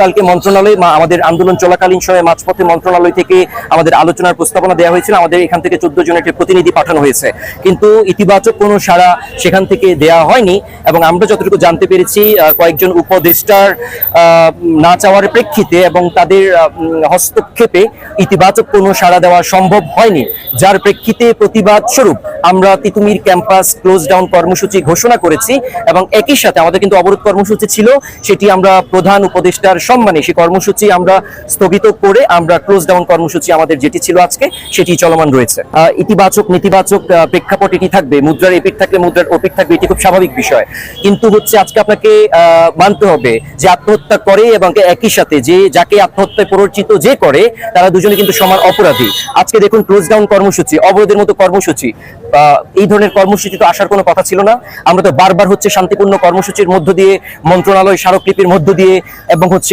কালকে মন্ত্রণালয় আমাদের আন্দোলন চলাকালীন সময়ে মাঝপথে মন্ত্রণালয় থেকে আমাদের আলোচনার প্রস্তাবনা দেওয়া হয়েছিল। আমাদের এখান থেকে চোদ্দ জনের একটি প্রতিনিধি পাঠানো হয়েছে। কিন্তু ইতিবাচক কোনো সাড়া সেখান থেকে দেওয়া হয়নি এবং আমরা যতটুকু জানতে পেরেছি কয়েকজন উপদেষ্টার না চাওয়ার প্রেক্ষিতে এবং তাদের হস্তক্ষেপে ইতিবাচক কোনো সাড়া দেওয়া সম্ভব হয়নি। যার প্রেক্ষিতে প্রতিবাদ স্বরূপ আমরা তিতুমির ক্যাম্পাস ক্লোজ ডাউন কর্মসূচি ঘোষণা করেছি এবং একই সাথে আমাদের কিন্তু অবরোধ কর্মসূচি ছিল, সেটি আমরা প্রধান উপদেষ্টার সম্মানে সেই কর্মসূচি আমরা স্থগিত করে আমরা ক্লোজ ডাউন কর্মসূচি আমাদের যেটি ছিল আজকে, সেটি চলমান রয়েছে। ইতিবাচক, নেতিবাচক প্রেক্ষাপট এটি থাকবে, মুদ্রার এপিক থাকলে মুদ্রার ওপিক থাকবে, এটি খুব স্বাভাবিক বিষয়। কিন্তু হচ্ছে আজকে আপনাকে মানতে হবে যে আত্মহত্যা করে এবং একই সাথে যে, যাকে আত্মহত্যায় প্ররোচিত যে করে, তারা দুজনে কিন্তু সমান অপরাধী। আজকে দেখুন ক্লোজ ডাউন কর্মসূচি, অবরোধের মতো কর্মসূচি। এই ধরনের কর্মসূচি তো আসার কোনো কথা ছিল না। আমরা তো বারবার হচ্ছে শান্তিপূর্ণ কর্মসূচির মধ্য দিয়ে মন্ত্রণালয় স্মারকলিপির মধ্য দিয়ে এবং হচ্ছে